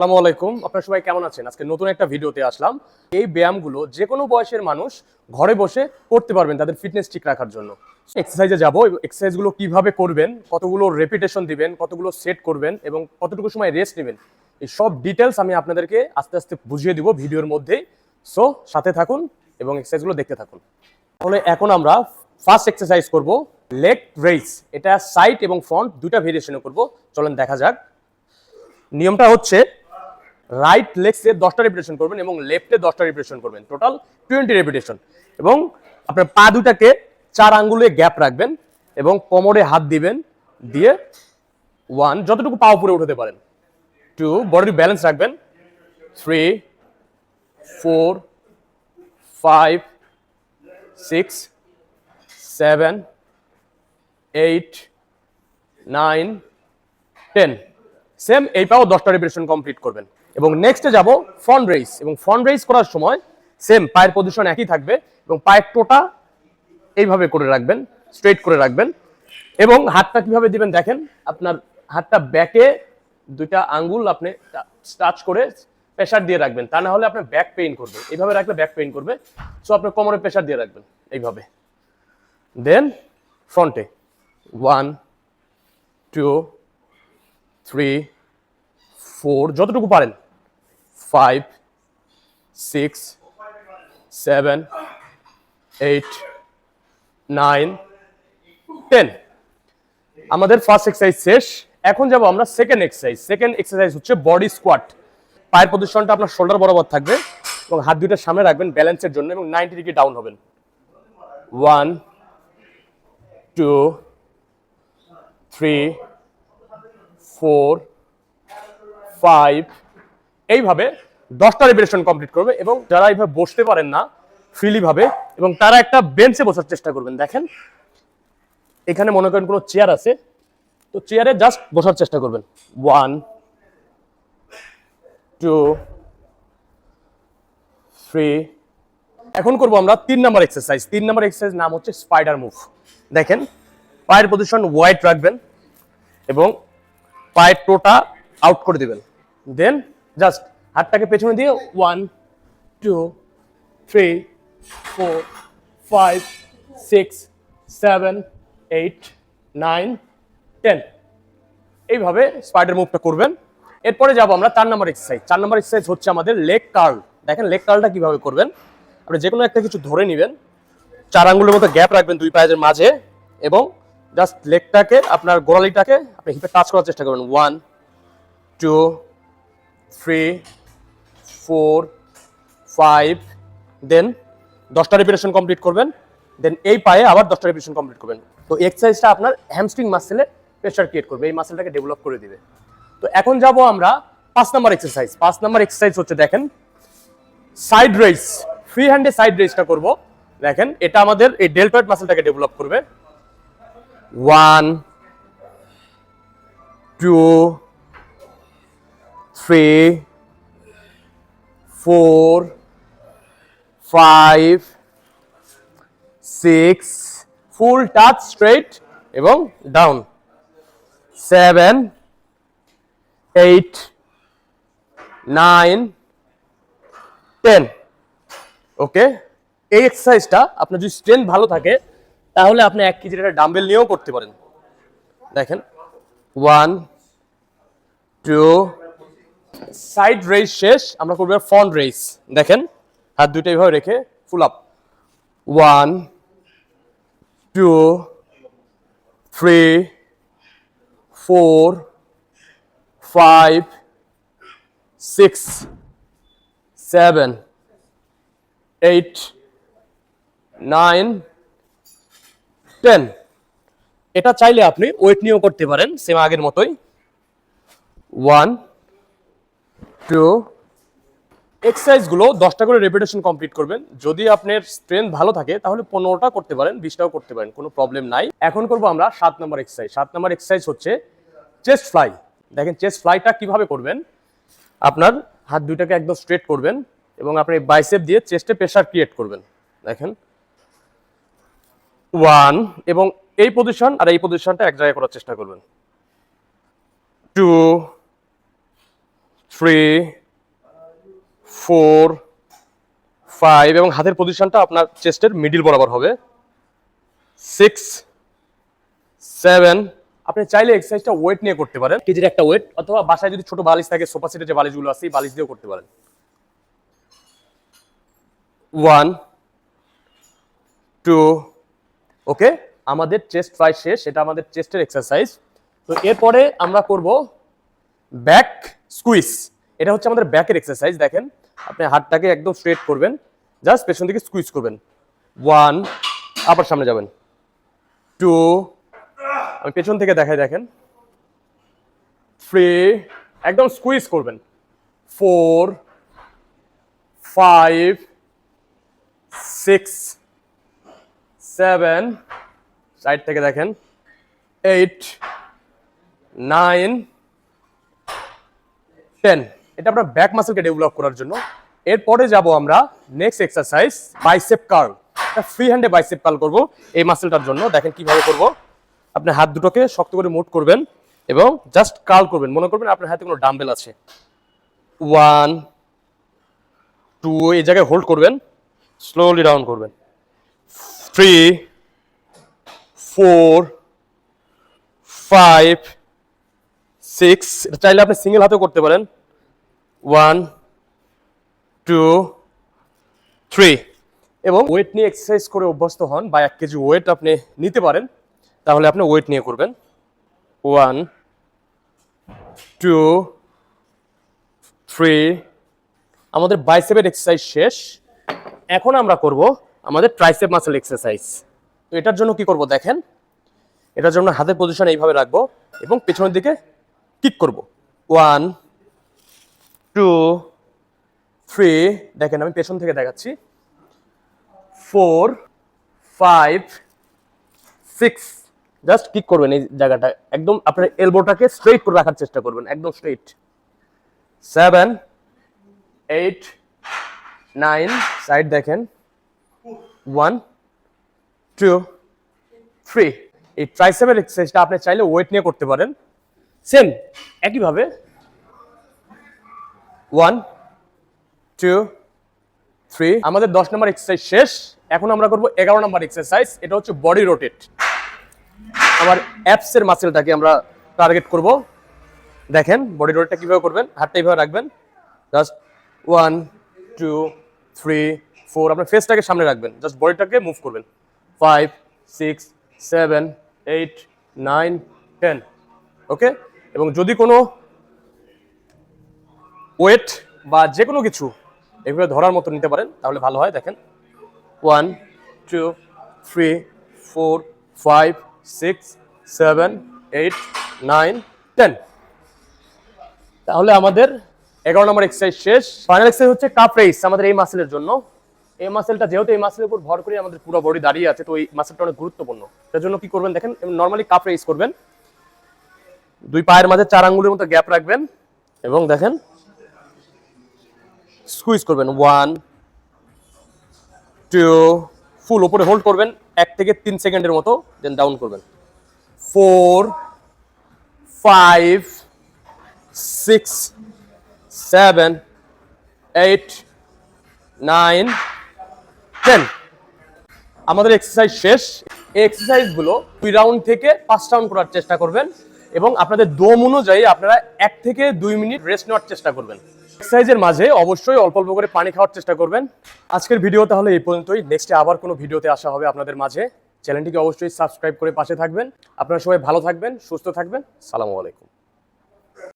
আসসালামু আলাইকুম। আপনারা সবাই কেমন আছেন? আজকে নতুন একটা ভিডিওতে আসলাম। এই ব্যায়ামগুলো যে কোনো বয়সের মানুষ ঘরে বসে করতে পারবেন তাদের ফিটনেস ঠিক রাখার জন্য। এক্সারসাইজে যাব। এক্সারসাইজগুলো কীভাবে করবেন, কতগুলো রেপিটেশন দিবেন, কতগুলো সেট করবেন এবং কতটুকু সময় রেস্ট নেবেন, এই সব ডিটেলস আমি আপনাদেরকে আস্তে আস্তে বুঝিয়ে দিব ভিডিওর মধ্যেই। সো সাথে থাকুন এবং এক্সারসাইজগুলো দেখতে থাকুন। তাহলে এখন আমরা ফার্স্ট এক্সারসাইজ করব লেগ রেইস এটা সাইড এবং ফ্রন্ট দুটা ভেরিয়েশনে করব। চলেন দেখা যাক। নিয়মটা হচ্ছে রাইট লেগসে দশটা রেপিটেশন করবেন এবং লেফটে দশটা রেপিটেশন করবেন। টোটাল টোয়েন্টি রেপিটেশন এবং আপনার পা দুটাকে চার আঙ্গুলে গ্যাপ রাখবেন এবং কোমরে হাত দিবেন দিয়ে ওয়ান যতটুকু পা উপরে উঠাতে পারেন। টু বডির ব্যালেন্স রাখবেন। Three four five six seven eight nine ten same এই পাও দশটা রিপিটেশন কমপ্লিট করবেন। এবং নেক্সটে যাব ফ্রন্ট রেস এবং ফ্রন্ট রেস করার সময় সেম পায়ের পজিশন একই থাকবে এবং পায়ের টোটা এইভাবে করে রাখবেন স্ট্রেট করে রাখবেন এবং হাতটা কীভাবে দিবেন দেখেন, আপনার হাতটা ব্যাকে দুইটা আঙ্গুল আপনি টাচ করে প্রেশার দিয়ে রাখবেন, তা না হলে আপনার ব্যাক পেইন করবে, এইভাবে রাখলে ব্যাক পেইন করবে সো আপনার কোমরে প্রেশার দিয়ে রাখবেন, এইভাবে। দেন ফ্রন্টে ওয়ান টু থ্রি ফোর যতটুকু পারেন। Five six seven eight nine ten আমাদের ফার্স্ট এক্সারসাইজ শেষ। এখন যাব আমরা সেকেন্ড এক্সারসাইজ সেকেন্ড এক্সারসাইজ হচ্ছে বডি স্কোয়াট পায়ের পজিশনটা আপনার শোল্ডার বরাবর থাকবে এবং হাত দুইটা সামনে রাখবেন ব্যালেন্সের জন্য এবং নাইনটি ডিগ্রি ডাউন হবেন। One two three four five এইভাবে দশটা রেপিটেশন কমপ্লিট করবে এবং যারা এইভাবে বসতে পারেন না ফ্রিলি ভাবে, এবং তারা একটা বেঞ্চে বসার চেষ্টা করবেন। দেখেন, এখানে মনে করেন কোনো চেয়ার আছে, তো চেয়ারে জাস্ট বসার চেষ্টা করবেন। ওয়ান টু থ্রি এখন করব আমরা তিন নাম্বার এক্সারসাইজ তিন নাম্বার এক্সারসাইজ নাম হচ্ছে স্পাইডার মুভ দেখেন, পায়ের পজিশন ওয়াইড রাখবেন এবং পায়ের টোটা আউট করে দিবেন। দেন জাস্ট হাতটাকে পেছনে দিয়ে one two three four five six seven eight nine ten এইভাবে স্পাইডার মুভটা করবেন। এরপরে যাব আমরা চার নম্বর এক্সারসাইজ চার নম্বর এক্সারসাইজ হচ্ছে আমাদের লেগ কার্ল দেখেন লেগ কার্লটা কীভাবে করবেন? আপনি যে কোনো একটা কিছু ধরে নেবেন। চার আঙ্গুলের মতো গ্যাপ রাখবেন দুই পায়ের মাঝে এবং জাস্ট লেগটাকে আপনার গোড়ালিটাকে আপনি হিপে টাচ করার চেষ্টা করবেন। One two three four five then দশটা রেপিটেশন কমপ্লিট করবেন দেন এই পায়ে আবার দশটা রেপিটেশন কমপ্লিট করবেন। তো এক্সারসাইজটা আপনার হ্যামস্ট্রিং মাসেলে প্রেশার ক্রিয়েট করবে, এই মাসেলটাকে ডেভেলপ করে দিবে। তো এখন যাব আমরা পাঁচ নাম্বার এক্সারসাইজ পাঁচ নাম্বার এক্সারসাইজ হচ্ছে দেখেন সাইড রেস ফ্রি হ্যান্ডে সাইড রেসটা করব। দেখেন, এটা আমাদের এই ডেল্টয়েড মাসেলটাকে ডেভেলপ করবে। One two three four five six full touch straight এবং down seven eight nine ten okay এই এক্সারসাইজটা আপনার যদি স্ট্রেংথ ভালো থাকে, তাহলে আপনি এক কেজির একটা ডাম্বেল নিয়েও করতে পারেন। দেখেন। ওয়ান টু সাইড রেস শেষ, আমরা করব ফ্রন্ট রেস দেখেন, হাত দুইটা এইভাবে রেখে full up one two three four five six seven eight nine ten এটা চাইলে আপনি ওয়েট নিয়েও করতে পারেন সেম আগের মতোই। ওয়ান টু এক্সারসাইজগুলো দশটা করে রেপিটেশন কমপ্লিট করবেন। যদি আপনার স্ট্রেংথ ভালো থাকে, তাহলে পনেরোটা করতে পারেন, বিশটাও করতে পারেন, কোনো প্রবলেম নাই। এখন করব আমরা সাত নম্বর এক্সারসাইজ সাত নম্বর এক্সারসাইজ হচ্ছে চেস্ট ফ্লাই দেখেন চেস্ট ফ্লাইটা কীভাবে করবেন? আপনার হাত দুইটাকে একদম স্ট্রেট করবেন এবং আপনি বাইসেপ দিয়ে চেস্টে প্রেশার ক্রিয়েট করবেন। দেখেন। ওয়ান এবং এই পজিশন আর এই পজিশনটা এক জায়গায় করার চেষ্টা করবেন। টু থ্রি ফোর ফাইভ এবং হাতের পজিশনটা আপনার চেস্টের মিডিল বরাবর হবে। সিক্স সেভেন আপনি চাইলে এক্সারসাইজটা ওয়েট নিয়ে করতে পারেন। কেজির একটা ওয়েট অথবা বাসায় যদি ছোট বালিশ থাকে সোফা যে বালিশগুলো আছে, এই বালিশ দিয়েও করতে পারেন। ওয়ান টু ওকে আমাদের চেস্ট ফ্রাই শেষ, এটা আমাদের চেস্টের এক্সারসাইজ তো এরপরে আমরা করব ব্যাক স্কুইজ এটা হচ্ছে আমাদের ব্যাকের এক্সারসাইজ দেখেন। আপনি হাতটাকে একদম স্ট্রেট করবেন। জাস্ট পেছন দিকে স্কুইজ করবেন। ওয়ান আবার সামনে যাবেন। টু আমি পেছন থেকে দেখাই, দেখেন। থ্রি একদম স্কুইজ করবেন। Four five six seven side থেকে দেখেন। এইট নাইন টেন এটা আপনার ব্যাক মাসেলকে ডেভেলপ করার জন্য। এরপরে যাব আমরা next exercise bicep curl free হ্যান্ডে bicep curl করব এই মাসেলটার জন্য। দেখেন কীভাবে করব। আপনি হাত দুটোকে শক্ত করে মুট করবেন এবং জাস্ট কার্ল করবেন। মনে করবেন আপনার হাতে কোনো ডাম্বেল আছে। ওয়ান টু এই জায়গায় হোল্ড করবেন। স্লোলি ডাউন করবেন। থ্রি ফোর ফাইভ সিক্স এটা চাইলে আপনি সিঙ্গেল হাতেও করতে পারেন। ওয়ান টু থ্রি এবং ওয়েট নিয়ে এক্সারসাইজ করে অভ্যস্ত হন বা এক কেজি ওয়েট আপনি নিতে পারেন, তাহলে আপনি ওয়েট নিয়ে করবেন। ওয়ান টু থ্রি আমাদের বাইসেপের এক্সারসাইজ শেষ। এখন আমরা করব আমাদের ট্রাইসেপ মাসেল এক্সারসাইজ তো এটার জন্য কি করব দেখেন? এটার জন্য হাতের পজিশন এইভাবে রাখব এবং পেছনের দিকে কিক করব? ওয়ান টু থ্রি দেখেন আমি পেছন থেকে দেখাচ্ছি। Four five six just kick করবেন এই জায়গাটা। একদম আপনার এলবোটাকে স্ট্রেট করে রাখার চেষ্টা করবেন, একদম straight seven eight nine side দেখেন। ওয়ান টু থ্রি এই ট্রাইসেপের এক্সারসাইজটা আপনি চাইলে ওয়েট নিয়ে করতে পারেন। সেম, একইভাবে। ওয়ান টু থ্রি আমাদের দশ নম্বর এক্সারসাইজ শেষ। এখন আমরা করব এগারো নম্বর এক্সারসাইজ এটা হচ্ছে বডি রোটেট আমার অ্যাপসের মাসেলটাকে আমরা টার্গেট করব। দেখেন বডি রোটেটটা কীভাবে করবেন? হাতটা এইভাবে রাখবেন। Just one two three four আপনার ফেসটাকে সামনে রাখবেন। জাস্ট বডিটাকে মুভ করবেন। Five six seven eight nine ten okay এবং যদি কোনো ওয়েট বা যে কোনো কিছু এভাবে ধরার মতো নিতে পারেন, তাহলে ভালো হয়, দেখেন। One two three four five six seven eight nine ten তাহলে আমাদের এগারো নম্বর এক্সারসাইজ শেষ। ফাইনাল এক্সারসাইজ হচ্ছে কাপ রেস আমাদের এই মাসেলের জন্য। এই মাসেলটা যেহেতু এই মাসেলের উপর ভর করে আমাদের পুরো বডি দাঁড়িয়ে আছে, তো এই মাসেলটা অনেক গুরুত্বপূর্ণ। তার জন্য কি করবেন, দেখেন নর্মালি কাপ রেস করবেন। দুই পায়ের মাঝে চার আঙ্গুলের মতো গ্যাপ রাখবেন এবং দেখেন স্কুইজ করবেন। ওয়ান টু ফুল ওপরে হোল্ড করবেন, এক থেকে তিন সেকেন্ডের মতো দেন ডাউন করবেন। Four five six seven eight nine ten আমাদের এক্সারসাইজ শেষ। এই এক্সারসাইজগুলো দুই রাউন্ড থেকে পাঁচ রাউন্ড করার চেষ্টা করবেন। এবং আপনাদের দম অনুযায়ী আপনারা এক থেকে দুই মিনিট রেস্ট নেওয়ার চেষ্টা করবেন। এক্সারসাইজের মাঝে অবশ্যই অল্প অল্প করে পানি খাওয়ার চেষ্টা করবেন। আজকের ভিডিও তাহলে এই পর্যন্তই। নেক্সটে আবার কোনো ভিডিওতে আসা হবে আপনাদের মাঝে। চ্যানেলটিকে অবশ্যই সাবস্ক্রাইব করে পাশে থাকবেন। আপনারা সবাই ভালো থাকবেন, সুস্থ থাকবেন। সালামু আলাইকুম।